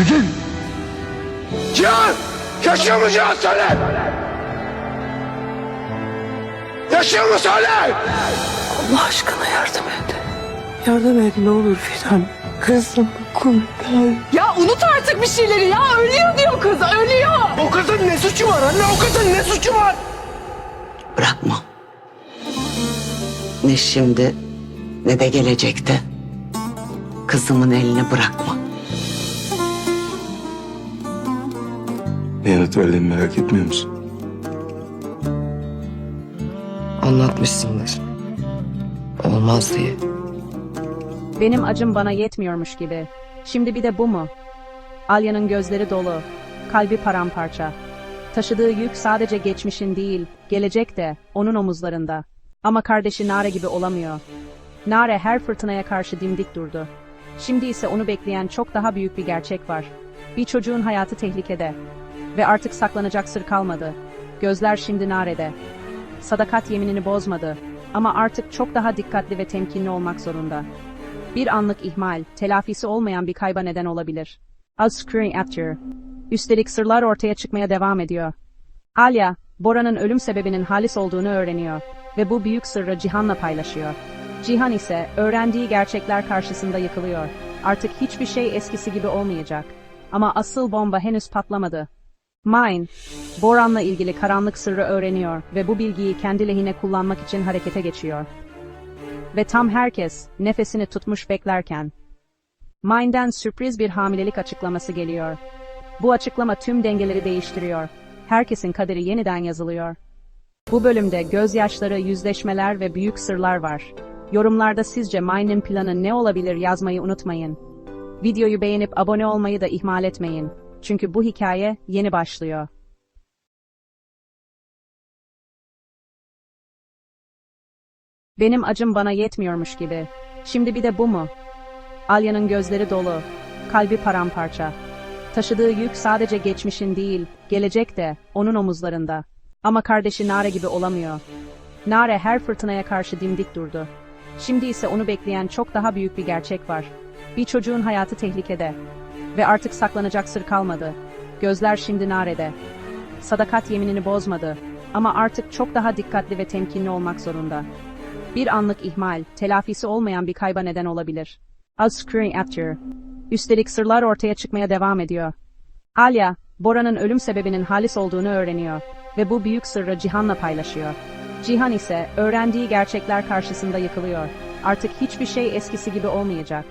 Tütün! Cihan! Yaşıyor mu Cihan söyle! Yaşıyor mu söyle! Allah aşkına yardım et. Yardım et ne olur Fidan. Kızım kurtar. Ya unut artık bir şeyleri ya. Ölüyor diyor kız ölüyor. O kızın ne suçu var anne? O kızın ne suçu var? Bırakma. Ne şimdi ne de gelecekte. Kızımın elini bırakma. Yanıt verdiğimi merak etmiyor musun? Anlatmışsındır. Olmaz diye. Benim acım bana yetmiyormuş gibi. Şimdi bir de bu mu? Alya'nın gözleri dolu, kalbi paramparça. Taşıdığı yük sadece geçmişin değil, gelecek de onun omuzlarında. Ama kardeşi Nare gibi olamıyor. Nare her fırtınaya karşı dimdik durdu. Şimdi ise onu bekleyen çok daha büyük bir gerçek var. Bir çocuğun hayatı tehlikede. Ve artık saklanacak sır kalmadı. Gözler şimdi Nare'de. Sadakat yeminini bozmadı. Ama artık çok daha dikkatli ve temkinli olmak zorunda. Bir anlık ihmal, telafisi olmayan bir kayba neden olabilir. Az screwing after. Üstelik sırlar ortaya çıkmaya devam ediyor. Alya, Bora'nın ölüm sebebinin Halis olduğunu öğreniyor ve bu büyük sırrı Cihan'la paylaşıyor. Cihan ise öğrendiği gerçekler karşısında yıkılıyor. Artık hiçbir şey eskisi gibi olmayacak. Ama asıl bomba henüz patlamadı. Mine, Boran'la ilgili karanlık sırrı öğreniyor ve bu bilgiyi kendi lehine kullanmak için harekete geçiyor. Ve tam herkes nefesini tutmuş beklerken Mine'den sürpriz bir hamilelik açıklaması geliyor. Bu açıklama tüm dengeleri değiştiriyor. Herkesin kaderi yeniden yazılıyor. Bu bölümde gözyaşları, yüzleşmeler ve büyük sırlar var. Yorumlarda sizce Mine'in planı ne olabilir yazmayı unutmayın. Videoyu beğenip abone olmayı da ihmal etmeyin. Çünkü bu hikaye yeni başlıyor. Benim acım bana yetmiyormuş gibi. Şimdi bir de bu mu? Alya'nın gözleri dolu, kalbi paramparça. Taşıdığı yük sadece geçmişin değil, gelecek de onun omuzlarında. Ama kardeşi Nare gibi olamıyor. Nare her fırtınaya karşı dimdik durdu. Şimdi ise onu bekleyen çok daha büyük bir gerçek var. Bir çocuğun hayatı tehlikede. Ve artık saklanacak sır kalmadı. Gözler şimdi Nare'de. Sadakat yeminini bozmadı. Ama artık çok daha dikkatli ve temkinli olmak zorunda. Bir anlık ihmal, telafisi olmayan bir kayba neden olabilir. Az screwing after. Üstelik sırlar ortaya çıkmaya devam ediyor. Alya, Bora'nın ölüm sebebinin Halis olduğunu öğreniyor ve bu büyük sırrı Cihan'la paylaşıyor. Cihan ise öğrendiği gerçekler karşısında yıkılıyor. Artık hiçbir şey eskisi gibi olmayacak.